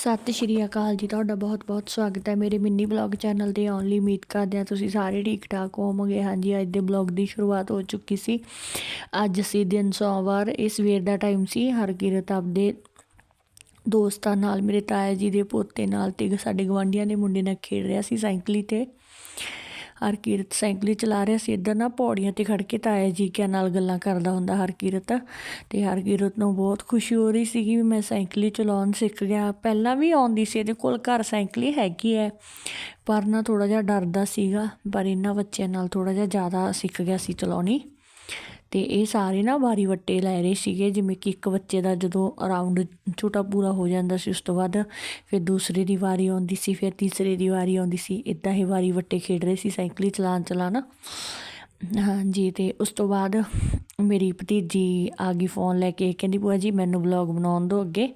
ਸਤਿ ਸ਼੍ਰੀ ਅਕਾਲ ਜੀ, ਤੁਹਾਡਾ ਬਹੁਤ-ਬਹੁਤ ਸਵਾਗਤ ਹੈ ਮੇਰੇ ਮਿੰਨੀ ਬਲੌਗ ਚੈਨਲ ਤੇ ਆਉਣ ਲਈ ਉਮੀਦ ਕਰਦੇ ਹਾਂ ਤੁਸੀਂ ਸਾਰੇ ਠੀਕ ਠਾਕ ਹੋਵੋਗੇ। ਹਾਂਜੀ, ਅੱਜ ਦੇ ਬਲੌਗ ਦੀ ਸ਼ੁਰੂਆਤ ਹੋ ਚੁੱਕੀ ਸੀ। ਅੱਜ ਸੀ ਦਿਨ ਸੋਮਵਾਰ, ਇਹ ਸਵੇਰ ਦਾ ਟਾਈਮ ਸੀ। ਹਰਕਿਰਤ ਆਪਦੇ ਦੋਸਤਾਂ ਨਾਲ, ਮੇਰੇ ਤਾਇਆ ਜੀ ਦੇ ਪੋਤੇ ਨਾਲ ਤੇ ਸਾਡੇ ਗਵਾਂਢੀਆਂ ਦੇ ਮੁੰਡੇ ਨਾਲ ਖੇਡ ਰਿਹਾ ਸੀ ਸਾਈਕਲੀ ਤੇ। ਹਰਕੀਰਤ ਸਾਈਕਲ ਚਲਾ ਰਿਹਾ ਸੀ। ਇੱਧਰ ਨਾ ਪੌੜੀਆਂ ਤੇ ਖੜ ਕੇ ਤਾਇਆ ਜੀ ਕਿਆ ਨਾਲ ਗੱਲਾਂ ਕਰਦਾ ਹੁੰਦਾ ਹਰਕੀਰਤ। ਤੇ ਹਰਕੀਰਤ ਨੂੰ ਬਹੁਤ ਖੁਸ਼ੀ ਹੋ ਰਹੀ ਸੀਗੀ ਵੀ ਮੈਂ ਸਾਈਕਲ ਚਲਾਉਣ ਸਿੱਖ ਗਿਆ। ਪਹਿਲਾਂ ਵੀ ਆਉਂਦੀ ਸੀ, ਇਹਦੇ ਕੋਲ ਘਰ ਸਾਈਕਲ ਹੀ ਹੈਗੀ ਹੈ। ਪਰ ਨਾ ਥੋੜਾ ਜਿਹਾ ਡਰਦਾ ਸੀਗਾ, ਪਰ ਇਹਨਾਂ ਬੱਚਿਆਂ ਨਾਲ ਥੋੜਾ ਜਿਹਾ ਜ਼ਿਆਦਾ ਸਿੱਖ ਗਿਆ ਸੀ ਚਲਾਉਣੀ। ਤੇ ਇਹ ਸਾਰੇ ਨਾ ਵਾਰੀ ਵੱਟੇ ਲੈ ਰਹੇ ਸੀਗੇ, ਜਿਵੇਂ ਕਿ ਇੱਕ ਬੱਚੇ ਦਾ ਜਦੋਂ ਰਾਊਂਡ ਛੋਟਾ ਪੂਰਾ ਹੋ ਜਾਂਦਾ ਸੀ, ਉਸ ਤੋਂ ਬਾਅਦ ਫਿਰ ਦੂਸਰੇ ਦੀ ਵਾਰੀ ਆਉਂਦੀ ਸੀ, ਫਿਰ ਤੀਸਰੇ ਦੀ ਵਾਰੀ ਆਉਂਦੀ ਸੀ ਇਦਾਂ ਹੀ ਵਾਰੀ ਵੱਟੇ ਖੇਡ ਰਹੇ ਸੀ, ਸਾਈਕਲੀ ਹੀ ਚਲਾਉਣ ਚਲਾਉਣ ਹਾਂਜੀ ਅਤੇ ਉਸ ਤੋਂ ਬਾਅਦ ਮੇਰੀ ਭਤੀਜੀ ਆ ਗਈ ਫੋਨ ਲੈ ਕੇ, ਕਹਿੰਦੀ ਭੂਆ ਜੀ ਮੈਨੂੰ ਵਲੌਗ ਬਣਾਉਣ ਦਿਓ ਅੱਗੇ।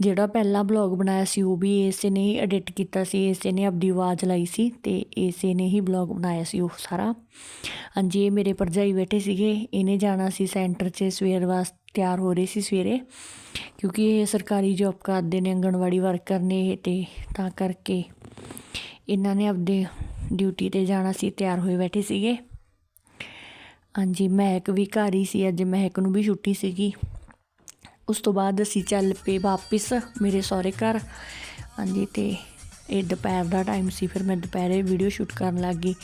ਜਿਹੜਾ ਪਹਿਲਾ ਵਲੌਗ ਬਣਾਇਆ ਸੀ, ਉਹ ਵੀ ਇਸੇ ਨੇ ਹੀ ਐਡਿਟ ਕੀਤਾ ਸੀ, ਇਸੇ ਨੇ ਆਪਦੀ ਆਵਾਜ਼ ਲਾਈ ਸੀ ਤੇ ਇਸੇ ਨੇ ਹੀ ਵਲੌਗ ਬਣਾਇਆ ਸੀ ਉਹ ਸਾਰਾ। ਹਾਂਜੀ, ਇਹ ਮੇਰੇ ਪਰਜਾਈ ਬੈਠੇ ਸੀਗੇ, ਇਹਨੇ ਜਾਣਾ ਸੀ ਸੈਂਟਰ 'ਚ ਸਵੇਰ ਵਾਸਤੇ, ਤਿਆਰ ਹੋ ਰਹੇ ਸੀ ਸਵੇਰੇ, ਕਿਉਂਕਿ ਇਹ ਸਰਕਾਰੀ ਜੌਬ ਕਰਦੇ ਨੇ ਅੰਗਣਵਾੜੀ ਵਰਕਰ ਨੇ ਇਹ ਤੇ ਤਾਂ ਕਰਕੇ ਇਹਨਾਂ ਨੇ ਆਪਦੇ ਡਿਊਟੀ ਤੇ ਜਾਣਾ ਸੀ, ਤਿਆਰ ਹੋਏ ਬੈਠੇ ਸੀਗੇ। ਹਾਂਜੀ, ਮਹਿਕ ਵੀ ਘਰ ਹੀ ਸੀ, ਅੱਜ ਮਹਿਕ ਨੂੰ ਵੀ ਛੁੱਟੀ ਸੀਗੀ। ਉਸ ਤੋਂ ਬਾਅਦ ਅਸੀਂ ਚੱਲ ਪਏ ਵਾਪਿਸ ਮੇਰੇ ਸਹੁਰੇ ਘਰ। ਹਾਂਜੀ, ਤੇ ਇਹ ਦੁਪਹਿਰ ਦਾ ਟਾਈਮ ਸੀ, ਫਿਰ ਮੈਂ ਦੁਪਹਿਰੇ ਵੀਡੀਓ ਸ਼ੂਟ ਕਰਨ ਲੱਗ ਗਈ।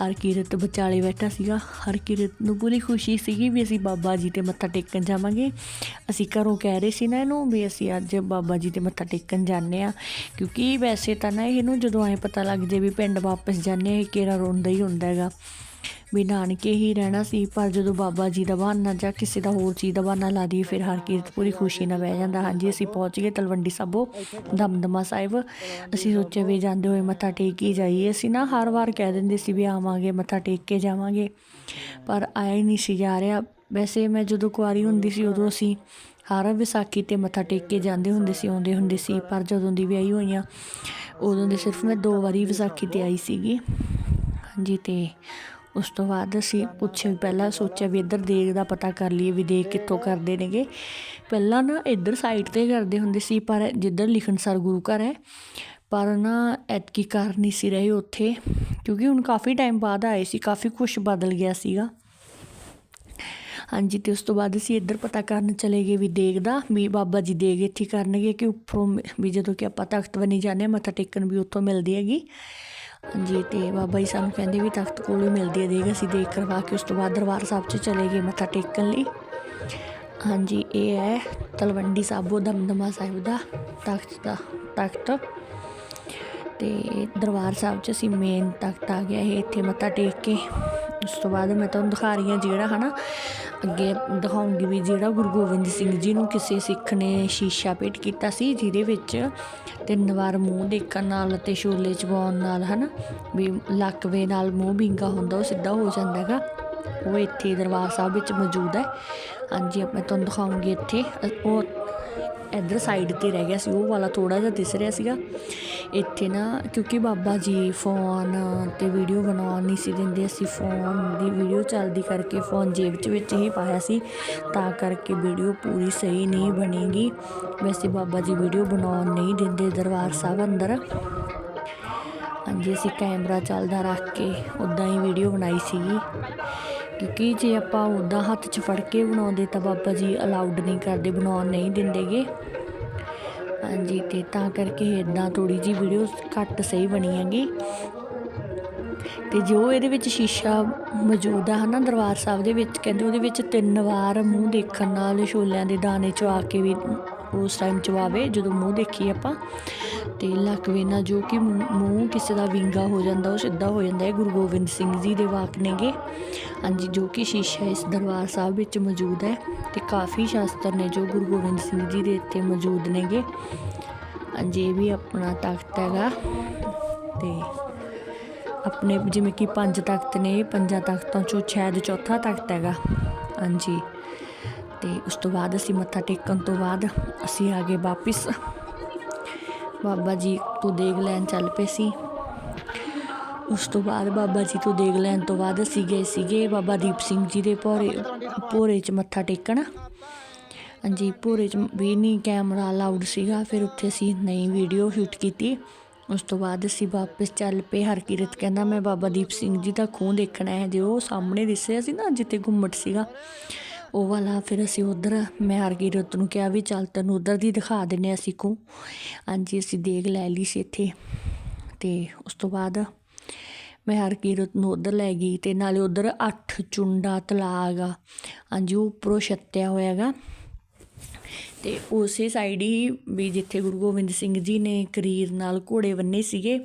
ਹਰਕੀਰਤ ਵਿਚਾਲੇ ਬੈਠਾ ਸੀਗਾ। ਹਰਕੀਰਤ ਨੂੰ ਪੂਰੀ ਖੁਸ਼ੀ ਸੀਗੀ ਵੀ ਅਸੀਂ ਬਾਬਾ ਜੀ ਤੇ ਮੱਥਾ ਟੇਕਣ ਜਾਵਾਂਗੇ। ਅਸੀਂ ਘਰੋਂ ਕਹਿ ਰਹੇ ਸੀ ਨਾ ਇਹਨੂੰ ਵੀ ਅਸੀਂ ਅੱਜ ਬਾਬਾ ਜੀ ਤੇ ਮੱਥਾ ਟੇਕਣ ਜਾਂਦੇ ਆ ਕਿਉਂਕਿ ਵੈਸੇ ਤਾਂ ਨਾ ਇਹਨੂੰ ਜਦੋਂ ਐ ਪਤਾ ਲੱਗ ਜੇ ਵੀ ਪਿੰਡ ਵਾਪਸ ਜਾਂਦੇ ਆ ਇਹ ਕਿਹੜਾ ਰੋਂਦਾ ਹੀ ਹੁੰਦਾ ਹੈਗਾ। ਵੀ ਨਾਨਕੇ ਹੀ ਰਹਿਣਾ ਸੀ, ਪਰ ਜਦੋਂ ਬਾਬਾ ਜੀ ਦਾ ਬਹਾਨਾ ਜਾਂ ਕਿਸੇ ਦਾ ਹੋਰ ਚੀਜ਼ ਦਾ ਬਹਾਨਾ ਲਾ ਦੀ ਫਿਰ ਹਰਕੀਰਤ ਪੂਰੀ ਖੁਸ਼ੀ ਨਾਲ ਬਹਿ ਜਾਂਦਾ। ਹਾਂਜੀ, ਅਸੀਂ ਪਹੁੰਚ ਗਏ ਤਲਵੰਡੀ ਸਾਬੋ, ਦਮਦਮਾ ਸਾਹਿਬ। ਅਸੀਂ ਸੋਚਿਆ ਵੀ ਜਾਂਦੇ ਹੋਏ ਮੱਥਾ ਟੇਕ ਹੀ ਜਾਈਏ। ਅਸੀਂ ਨਾ ਹਰ ਵਾਰ ਕਹਿ ਦਿੰਦੇ ਸੀ ਵੀ ਆਵਾਂਗੇ, ਮੱਥਾ ਟੇਕ ਕੇ ਜਾਵਾਂਗੇ। ਪਰ ਆਇਆ ਹੀ ਨਹੀਂ ਸੀ ਜਾ ਰਿਹਾ। ਵੈਸੇ ਮੈਂ ਜਦੋਂ ਕੁਆਰੀ ਹੁੰਦੀ ਸੀ, ਉਦੋਂ ਅਸੀਂ ਹਰ ਵਿਸਾਖੀ ਤੇ ਮੱਥਾ ਟੇਕ ਕੇ ਜਾਂਦੇ ਹੁੰਦੇ ਸੀ, ਆਉਂਦੇ ਹੁੰਦੇ ਸੀ। ਪਰ ਜਦੋਂ ਦੀ ਵਿਆਹੀ ਹੋਈਆਂ, ਉਦੋਂ ਦੇ ਸਿਰਫ ਮੈਂ ਦੋ ਵਾਰੀ ਵਿਸਾਖੀ ਤੇ ਆਈ ਸੀਗੀ। ਹਾਂਜੀ, ਤੇ ਉਸ ਤੋਂ ਬਾਅਦ ਅਸੀਂ ਪੁੱਛਿਆ ਵੀ ਪਹਿਲਾਂ ਸੋਚਿਆ ਵੀ ਇੱਧਰ ਦੇਗ ਦਾ ਪਤਾ ਕਰ ਲਈਏ ਵੀ ਦੇਗ ਕਿੱਥੋਂ ਕਰਦੇ ਨੇਗੇ। ਪਹਿਲਾਂ ਨਾ ਇੱਧਰ ਸਾਈਡ ਤੇ ਕਰਦੇ ਹੁੰਦੇ ਸੀ, ਪਰ ਜਿੱਧਰ ਲਿਖਣਸਰ ਗੁਰੂ ਘਰ ਹੈ, ਪਰ ਨਾ ਐਤਕੀ ਕਰ ਨਹੀਂ ਸੀ ਰਹੇ ਉੱਥੇ, ਕਿਉਂਕਿ ਹੁਣ ਕਾਫੀ ਟਾਈਮ ਬਾਅਦ ਆਏ ਸੀ, ਕਾਫੀ ਕੁਝ ਬਦਲ ਗਿਆ ਸੀਗਾ। ਹਾਂਜੀ, ਤੇ ਉਸ ਤੋਂ ਬਾਅਦ ਅਸੀਂ ਇੱਧਰ ਪਤਾ ਕਰਨ ਚਲੇ ਗਏ ਵੀ ਦੇਗ ਦਾ, ਵੀ ਬਾਬਾ ਜੀ ਦੇਗ ਇੱਥੇ ਕਰਨਗੇ, ਕਿ ਉੱਪਰੋਂ ਵੀ ਜਦੋਂ ਕਿ ਆਪਾਂ ਤਖਤ ਬਣੀ ਜਾਂਦੇ ਹਾਂ, ਮੱਥਾ ਟੇਕਣ ਵੀ ਉੱਥੋਂ ਮਿਲਦੀ ਹੈਗੀ। ਹਾਂਜੀ, ਤੇ ਬਾਬਾ ਜੀ ਸਾਨੂੰ ਕਹਿੰਦੇ ਵੀ ਤਖਤ ਕੋਲ ਹੀ ਮਿਲਦੀ ਹੈ ਦੇਗ, ਅਸੀਂ ਦੇਖ ਕਰਵਾ ਕੇ ਉਸ ਤੋਂ ਬਾਅਦ ਦਰਬਾਰ ਸਾਹਿਬ 'ਚ ਚਲੇ ਗਏ ਮੱਥਾ ਟੇਕਣ ਲਈ। ਹਾਂਜੀ, ਇਹ ਹੈ ਤਲਵੰਡੀ ਸਾਬੋ ਦਮਦਮਾ ਸਾਹਿਬ ਦਾ ਤਖਤ ਦਾ ਤਖਤ। ਤੇ ਦਰਬਾਰ ਸਾਹਿਬ 'ਚ ਅਸੀਂ ਮੇਨ ਤਖਤ ਆ ਗਿਆ ਇਹ, ਇੱਥੇ ਮੱਥਾ ਟੇਕ ਕੇ। ਉਸ ਤੋਂ ਬਾਅਦ ਮੈਂ ਤੁਹਾਨੂੰ ਦਿਖਾ ਰਹੀ ਹਾਂ ਜਿਹੜਾ ਹਨਾ ਅੱਗੇ ਦਿਖਾਉਂਗੀ ਵੀ ਜਿਹੜਾ ਗੁਰੂ ਗੋਬਿੰਦ ਸਿੰਘ ਜੀ ਨੂੰ ਕਿਸੇ ਸਿੱਖ ਨੇ ਸ਼ੀਸ਼ਾ ਭੇਟ ਕੀਤਾ ਸੀ, ਜਿਹਦੇ ਵਿੱਚ ਤਿੰਨ ਵਾਰ ਮੂੰਹ ਦੇਖਣ ਨਾਲ ਤੇ ਛੋਲੇ ਚਬਾਉਣ ਨਾਲ, ਹਨਾ? ਵੀ ਲੱਕਵੇ ਨਾਲ ਮੂੰਹ ਵਿੰਗਾ ਹੁੰਦਾ, ਉਹ ਸਿੱਧਾ ਹੋ ਜਾਂਦਾ ਹੈਗਾ। ਉਹ ਇੱਥੇ ਦਰਬਾਰ ਸਾਹਿਬ ਵਿੱਚ ਮੌਜੂਦ ਹੈ। ਹਾਂਜੀ ਮੈਂ ਤੁਹਾਨੂੰ ਦਿਖਾਉਂਗੀ ਇੱਥੇ। ਉਹ ਇੱਧਰ ਸਾਈਡ ਤੇ ਰਹਿ ਗਿਆ ਸੀ, ਉਹ ਵਾਲਾ ਥੋੜਾ ਜਿਹਾ ਦਿਸ ਰਿਹਾ ਸੀਗਾ। ਇੱਥੇ ਨਾ ਕਿਉਂਕਿ ਬਾਬਾ ਜੀ ਫੋਨ ਤੇ ਵੀਡੀਓ ਬਣਾਉਣ ਨਹੀਂ ਸੀ ਦਿੰਦੇ, ਅਸੀਂ ਫੋਨ ਦੀ ਵੀਡੀਓ ਚੱਲਦੀ ਕਰਕੇ ਫੋਨ ਜੇਬ 'ਚ ਵਿੱਚ ਹੀ ਪਾਇਆ ਸੀ, ਤਾਂ ਕਰਕੇ ਵੀਡੀਓ ਪੂਰੀ ਸਹੀ ਨਹੀਂ ਬਣੇਗੀ। ਵੈਸੇ ਬਾਬਾ ਜੀ ਵੀਡੀਓ ਬਣਾਉਣ ਨਹੀਂ ਦਿੰਦੇ ਦਰਬਾਰ ਸਾਹਿਬ ਅੰਦਰ। ਹਾਂਜੀ, ਅਸੀਂ ਕੈਮਰਾ ਚੱਲਦਾ ਰੱਖ ਕੇ ਉਦਾਂ ਹੀ ਵੀਡੀਓ ਬਣਾਈ ਸੀਗੀ ਕਿਉਂਕਿ ਜੇ ਆਪਾਂ ਉਦਾਂ ਹੱਥ 'ਚ ਫੜ ਕੇ ਬਣਾਉਂਦੇ ਤਾਂ ਬਾਬਾ ਜੀ ਅਲਾਉਡ ਨਹੀਂ ਕਰਦੇ, ਬਣਾਉਣ ਨਹੀਂ ਦਿੰਦੇਗੇ। ਹਾਂਜੀ, ਤੇ ਤਾਂ ਕਰਕੇ ਇਦਾਂ ਥੋੜੀ ਜੀ ਵੀਡੀਓ ਘੱਟ ਸਹੀ ਬਣੀ ਹੈਗੀ ਤੇ ਜੋ ਇਹਦੇ ਵਿੱਚ ਸ਼ੀਸ਼ਾ ਮੌਜੂਦ ਆ ਹਨਾ ਦਰਬਾਰ ਸਾਹਿਬ ਦੇ ਵਿੱਚ, ਕਹਿੰਦੇ ਉਹਦੇ ਵਿੱਚ ਤਿੰਨ ਵਾਰ ਮੂੰਹ ਦੇਖਣ ਨਾਲ ਛੋਲਿਆਂ ਦੇ ਦਾਣੇ ਚਵਾ ਕੇ ਵੀ ਉਸ ਟਾਈਮ ਚਵਾਵੇ ਜਦੋਂ ਮੂੰਹ ਦੇਖੀ ਆਪਾਂ। ਤੇ ਲਕਵੇ ਨਾਲ ਜੋ ਕਿ ਮੂੰਹ ਕਿਸੇ ਦਾ ਵਿੰਗਾ ਹੋ ਜਾਂਦਾ, ਉਹ ਸਿੱਧਾ ਹੋ ਜਾਂਦਾ ਹੈ। ਗੁਰੂ ਗੋਬਿੰਦ ਸਿੰਘ ਜੀ ਦੇ ਵਾਕ ਨੇਗੇ। ਹਾਂਜੀ, ਜੋ ਕਿ ਸ਼ੀਸ਼ਾ ਇਸ ਦਰਬਾਰ ਸਾਹਿਬ ਵਿੱਚ ਮੌਜੂਦ ਹੈ ਤੇ ਕਾਫੀ ਸ਼ਾਸਤਰ ਨੇ ਜੋ ਗੁਰੂ ਗੋਬਿੰਦ ਸਿੰਘ ਜੀ ਦੇ ਇੱਥੇ ਮੌਜੂਦ ਨੇਗੇ। ਹਾਂਜੀ, ਇਹ ਵੀ ਆਪਣਾ ਤਖਤ ਹੈਗਾ ਤੇ ਆਪਣੇ ਜਿਵੇਂ ਕਿ ਪੰਜ ਤਖਤ ਨੇ ਪੰਜਾਂ ਤਖਤਾਂ ਚੋਂ ਸ਼ਾਇਦ ਚੌਥਾ ਤਖਤ ਹੈਗਾ। ਹਾਂਜੀ, ਤੇ ਉਸ ਤੋਂ ਬਾਅਦ ਅਸੀਂ ਮੱਥਾ ਟੇਕਣ ਤੋਂ ਬਾਅਦ ਅਸੀਂ ਆ ਗਏ ਵਾਪਿਸ। ਬਾਬਾ ਜੀ ਤੋਂ ਦੇਗ ਲੈਣ ਚੱਲ ਪਏ ਸੀ। ਉਸ ਤੋਂ ਬਾਅਦ ਬਾਬਾ ਜੀ ਤੋਂ ਦੇਗ ਲੈਣ ਤੋਂ ਬਾਅਦ ਅਸੀਂ ਗਏ ਸੀਗੇ ਬਾਬਾ ਦੀਪ ਸਿੰਘ ਜੀ ਦੇ ਭੋਰੇ ਭੋਰੇ 'ਚ ਮੱਥਾ ਟੇਕਣ। ਹਾਂਜੀ, ਭੋਰੇ 'ਚ ਵੀ ਨਹੀਂ ਕੈਮਰਾ ਅਲਾਉਡ ਸੀਗਾ, ਫਿਰ ਉੱਥੇ ਅਸੀਂ ਨਹੀਂ ਵੀਡੀਓ ਸ਼ੂਟ ਕੀਤੀ। ਉਸ ਤੋਂ ਬਾਅਦ ਅਸੀਂ ਵਾਪਸ ਚੱਲ ਪਏ, ਹਰਕੀਰਤ ਕਹਿੰਦਾ, ਮੈਂ ਬਾਬਾ ਦੀਪ ਸਿੰਘ ਜੀ ਦਾ ਖੂਹ ਦੇਖਣਾ ਹੈ, ਜੇ ਉਹ ਸਾਹਮਣੇ ਦਿਸਿਆ ਸੀ ਨਾ, ਜਿੱਥੇ ਘੁੰਮਟ ਸੀਗਾ ਉਹ ਵਾਲਾ, ਫਿਰ ਅਸੀਂ ਉਧਰ, ਮੈਂ ਹਰਕੀਰਤ ਨੂੰ ਕਿਹਾ ਵੀ ਚੱਲ ਤੈਨੂੰ ਉਧਰ ਦੀ ਦਿਖਾ ਦਿੰਨੇ ਅਸੀਂ ਖੂਹ ਹਾਂਜੀ, ਅਸੀਂ ਦੇਖ ਲੈ ਲਈ ਸੀ ਇੱਥੇ। ਤੇ ਉਸ ਤੋਂ ਬਾਅਦ ਮੈਂ ਹਰਕੀਰਤ ਨੂੰ ਉਧਰ ਲੈ ਗਈ ਤੇ ਨਾਲੇ ਉਧਰ ਅੱਠ ਚੁੰਡਾ ਤਲਾਗ ਆ। ਹਾਂਜੀ, ਉਹ ਉੱਪਰੋਂ ਛੱਤਿਆ ਹੋਇਆ ਗਾ ਤੇ ਉਸੇ ਸਾਈਡ ਹੀ ਵੀ ਜਿੱਥੇ ਗੁਰੂ ਗੋਬਿੰਦ ਸਿੰਘ ਜੀ ਨੇ ਕਰੀਰ ਨਾਲ ਘੋੜੇ ਬੰਨੇ ਸੀਗੇ,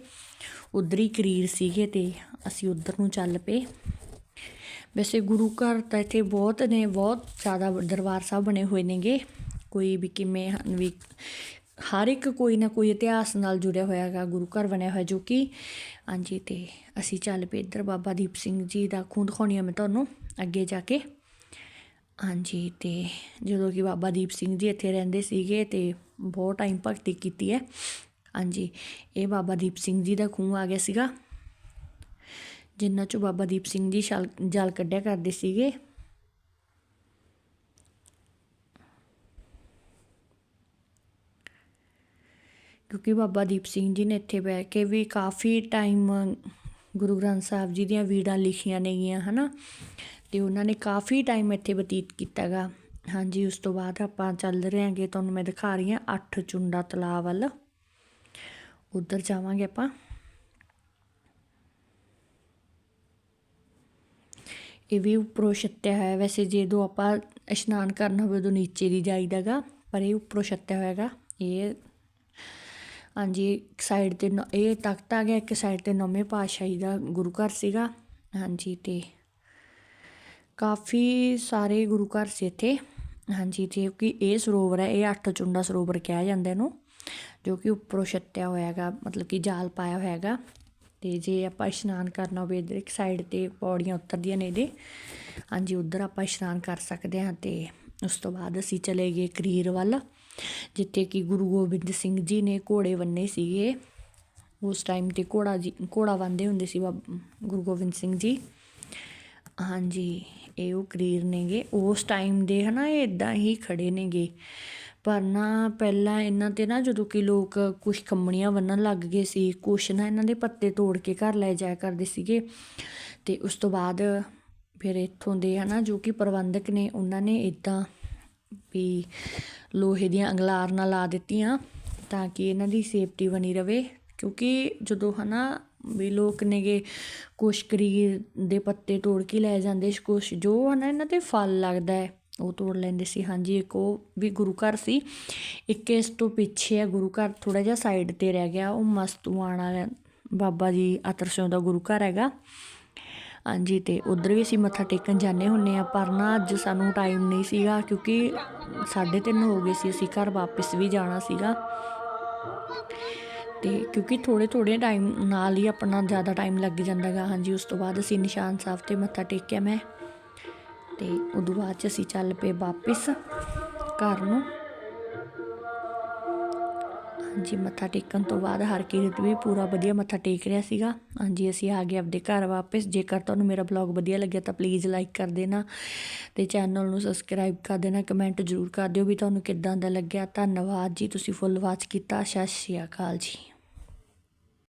ਉਧਰ ਹੀ ਕਰੀਰ ਸੀਗੇ ਤੇ ਅਸੀਂ ਉਧਰ ਨੂੰ ਚੱਲ ਪਏ। ਵੈਸੇ ਗੁਰੂ ਘਰ ਤਾਂ ਇੱਥੇ ਬਹੁਤ ਨੇ, ਬਹੁਤ ਜ਼ਿਆਦਾ ਦਰਬਾਰ ਸਾਹਿਬ ਬਣੇ ਹੋਏ ਨੇਗੇ। ਕੋਈ ਵੀ ਕਿਵੇਂ ਹਨ ਵੀ ਹਰ ਇੱਕ ਕੋਈ ਨਾ ਕੋਈ ਇਤਿਹਾਸ ਨਾਲ ਜੁੜਿਆ ਹੋਇਆ ਹੈਗਾ, ਗੁਰੂ ਘਰ ਬਣਿਆ ਹੋਇਆ ਜੋ ਕਿ। ਹਾਂਜੀ ਤੇ ਅਸੀਂ ਚੱਲ ਪਏ ਇੱਧਰ ਬਾਬਾ ਦੀਪ ਸਿੰਘ ਜੀ ਦਾ ਖੂਨ ਦਿਖਾਉਣੀ ਆ ਮੈਂ ਤੁਹਾਨੂੰ, ਅੱਗੇ ਜਾ ਕੇ। ਹਾਂਜੀ ਤੇ ਜਦੋਂ ਕਿ ਬਾਬਾ ਦੀਪ ਸਿੰਘ ਜੀ ਇੱਥੇ ਰਹਿੰਦੇ ਸੀਗੇ ਤੇ ਬਹੁਤ ਟਾਈਮ ਭਗਤੀ ਕੀਤੀ ਹੈ। ਹਾਂਜੀ, ਇਹ ਬਾਬਾ ਦੀਪ ਸਿੰਘ ਜੀ ਦਾ ਖੂਹ ਆ ਗਿਆ ਸੀਗਾ। ਜਿਨ੍ਹਾਂ ਚੋਂ ਬਾਬਾ ਦੀਪ ਸਿੰਘ ਜੀ ਛਲ ਜਲ ਕੱਢਿਆ ਕਰਦੇ ਸੀਗੇ। ਕਿਉਂਕਿ ਬਾਬਾ ਦੀਪ ਸਿੰਘ ਜੀ ਨੇ ਇੱਥੇ ਬਹਿ ਕੇ ਵੀ ਕਾਫੀ ਟਾਈਮ ਗੁਰੂ ਗ੍ਰੰਥ ਸਾਹਿਬ ਜੀ ਦੀਆਂ ਵੀੜਾਂ ਲਿਖੀਆਂ ਨੇਗੀਆਂ, ਹਨਾ? ਤੇ ਉਹਨਾਂ ਨੇ ਕਾਫੀ ਟਾਈਮ ਇੱਥੇ ਬਤੀਤ ਕੀਤਾਗਾ। ਹਾਂਜੀ, ਉਸ ਤੋਂ ਬਾਅਦ ਆਪਾਂ ਚੱਲ ਰਹੇ ਹਾਂਗੇ ਤੁਹਾਨੂੰ ਮੈਂ ਦਿਖਾ ਰਹੀ ਹਾਂ ਅੱਠ ਚੁੰਡਾ ਤਲਾਅ ਵੱਲ। ਉੱਧਰ ਜਾਵਾਂਗੇ ਆਪਾਂ। ਇਹ ਵੀ ਉੱਪਰੋਂ ਛੱਤਿਆ ਹੋਇਆ। ਵੈਸੇ ਜਦੋਂ ਆਪਾਂ ਇਸ਼ਨਾਨ ਕਰਨਾ ਹੋਵੇ ਉਦੋਂ ਨੀਚੇ ਦੀ ਜਾਈਦਾਗਾ ਪਰ ਇਹ ਉੱਪਰੋਂ ਛੱਤਿਆ ਹੋਇਆਗਾ ਇਹ ਹਾਂਜੀ, ਇੱਕ ਸਾਈਡ ਤੇ ਨ- ਇਹ ਤਖਤ ਆ ਗਿਆ, ਇੱਕ ਸਾਈਡ ਤੇ ਨੌਵੇਂ ਪਾਤਸ਼ਾਹੀ ਦਾ ਗੁਰੂ ਘਰ ਸੀਗਾ। ਹਾਂਜੀ, ਤੇ ਕਾਫੀ ਸਾਰੇ ਗੁਰੂ ਘਰ ਸੀ ਇੱਥੇ। ਹਾਂਜੀ, ਤੇ ਕਿ ਇਹ ਸਰੋਵਰ ਹੈ, ਇਹ ਅੱਠ ਚੁੰਡਾ ਸਰੋਵਰ ਕਿਹਾ ਜਾਂਦਾ ਇਹਨੂੰ, ਜੋ ਕਿ ਉੱਪਰੋਂ ਛੱਤਿਆ ਹੋਇਆ ਹੈਗਾ ਮਤਲਬ ਕਿ ਜਾਲ ਪਾਇਆ ਹੋਇਆ ਹੈਗਾ ਤੇ ਜੇ ਆਪਾਂ ਇਸ਼ਨਾਨ ਕਰਨਾ ਹੋਵੇ ਇਧਰ ਇੱਕ ਸਾਈਡ ਤੇ ਪੌੜੀਆਂ ਉਤਰਦੀਆਂ ਨੇ ਇਹਦੇ, ਹਾਂਜੀ ਉਧਰ ਆਪਾਂ ਇਸ਼ਨਾਨ ਕਰ ਸਕਦੇ ਹਾਂ ਤੇ ਉਸ ਤੋਂ ਬਾਅਦ ਅਸੀਂ ਚਲੇ ਗਏ ਕਰੀਰ ਵੱਲ, ਜਿੱਥੇ ਕਿ ਗੁਰੂ ਗੋਬਿੰਦ ਸਿੰਘ ਜੀ ਨੇ ਘੋੜੇ ਬੰਨੇ ਸੀਗੇ। ਉਸ ਟਾਈਮ ਤੇ ਘੋੜਾ ਜੀ, ਘੋੜਾ ਬੰਨ੍ਹਦੇ ਹੁੰਦੇ ਸੀ ਬਾਬ- ਗੁਰੂ ਗੋਬਿੰਦ ਸਿੰਘ ਜੀ। ਹਾਂਜੀ, ਇਹ ਉਹ ਕਰੀਰ ਨੇਗੇ। ਉਸ ਟਾਈਮ ਦੇ ਹਨਾ ਇਹ ਇਦਾਂ ਹੀ ਖੜੇ ਨੇਗੇ। ਪਰ ਨਾ ਪਹਿਲਾਂ ਇਹਨਾਂ ਤੇ ਨਾ ਜਦੋਂ ਕਿ ਲੋਕ ਕੁਛ ਕੰਮਣੀਆਂ ਬੰਨ੍ਹਣ ਲੱਗ ਗਏ ਸੀ, ਕੁਛ ਨਾ ਇਹਨਾਂ ਦੇ ਪੱਤੇ ਤੋੜ ਕੇ ਘਰ ਲੈ ਜਾਇਆ ਕਰਦੇ ਸੀਗੇ। ਅਤੇ ਉਸ ਤੋਂ ਬਾਅਦ ਫਿਰ ਇੱਥੋਂ ਦੇ ਹੈ ਨਾ ਜੋ ਕਿ ਪ੍ਰਬੰਧਕ ਨੇ, ਉਹਨਾਂ ਨੇ ਇੱਦਾਂ ਵੀ ਲੋਹੇ ਦੀਆਂ ਅੰਗਲਾਰਨਾਂ ਲਾ ਦਿੱਤੀਆਂ ਤਾਂ ਕਿ ਇਹਨਾਂ ਦੀ ਸੇਫਟੀ ਬਣੀ ਰਵੇ। ਕਿਉਂਕਿ ਜਦੋਂ ਹੈ ਨਾ ਵੀ ਲੋਕ ਨੇਗੇ ਕੁਛ ਕਰੀਰ ਦੇ ਪੱਤੇ ਤੋੜ ਕੇ ਲੈ ਜਾਂਦੇ ਕੁਛ ਜੋ ਹੈ ਨਾ ਇਹਨਾਂ ਤੇ ਫਲ ਲੱਗਦਾ ਹੈ ਉਹ ਤੋੜ ਲੈਂਦੇ ਸੀ। ਹਾਂਜੀ, ਇੱਕ ਉਹ ਵੀ ਗੁਰੂ ਘਰ ਸੀ। ਇੱਕ ਇਸ ਤੋਂ ਪਿੱਛੇ ਹੈ ਗੁਰੂ ਘਰ ਥੋੜਾ ਜਿਹਾ ਸਾਈਡ ਤੇ ਰਹਿ ਗਿਆ। ਉਹ ਮਸਤੂਆਣਾ ਬਾਬਾ ਜੀ ਅਤਰਸਿਓ ਦਾ ਗੁਰੂ ਘਰ ਹੈਗਾ। ਹਾਂਜੀ, ਤੇ ਉਧਰ ਵੀ ਅਸੀਂ ਮੱਥਾ ਟੇਕਣ ਜਾਂਦੇ ਹੁੰਨੇ ਆ ਪਰ ਨਾ ਅੱਜ ਸਾਨੂੰ ਟਾਈਮ ਨਹੀਂ ਸੀਗਾ, ਕਿਉਂਕਿ 3:30 ਹੋ ਗਏ ਸੀ। ਅਸੀਂ ਘਰ ਵਾਪਸ ਵੀ ਜਾਣਾ ਸੀਗਾ। ਤੇ ਕਿਉਂਕਿ ਥੋੜੇ ਥੋੜੇ ਟਾਈਮ ਨਾਲ ਹੀ ਆਪਣਾ ਜ਼ਿਆਦਾ ਟਾਈਮ ਲੱਗ ਜਾਂਦਾਗਾ ਹਾਂਜੀ, ਉਸ ਤੋਂ ਬਾਅਦ ਅਸੀਂ ਨਿਸ਼ਾਨ ਸਾਹਿਬ ਤੇ ਮੱਥਾ ਟੇਕਿਆ ਮੈਂ। ਤੇ ਉਦੋਂ ਬਾਅਦ ਚ ਅਸੀਂ ਚੱਲ ਪਏ ਵਾਪਿਸ ਘਰ ਨੂੰ। ਹਾਂਜੀ, ਮੱਥਾ ਟੇਕਣ ਤੋਂ ਬਾਅਦ ਹਰਕੀਰਤ ਵੀ ਪੂਰਾ ਵਧੀਆ ਮੱਥਾ ਟੇਕ ਰਿਹਾ ਸੀਗਾ। ਹਾਂਜੀ, ਅਸੀਂ ਆ ਗਏ ਆਪਦੇ ਘਰ ਵਾਪਸ। ਜੇਕਰ ਤੁਹਾਨੂੰ ਮੇਰਾ ਬਲੌਗ ਵਧੀਆ ਲੱਗਿਆ ਤਾਂ ਪਲੀਜ਼ ਲਾਈਕ ਕਰ ਦੇਣਾ ਤੇ ਚੈਨਲ ਨੂੰ ਸਬਸਕ੍ਰਾਈਬ ਕਰ ਦੇਣਾ ਕਮੈਂਟ ਜ਼ਰੂਰ ਕਰ ਦਿਓ ਵੀ ਤੁਹਾਨੂੰ ਕਿੱਦਾਂ ਦਾ ਲੱਗਿਆ। ਧੰਨਵਾਦ ਜੀ, ਤੁਸੀਂ ਫੁੱਲ ਵਾਚ ਕੀਤਾ। ਸਤਿ ਸ਼੍ਰੀ ਅਕਾਲ ਜੀ।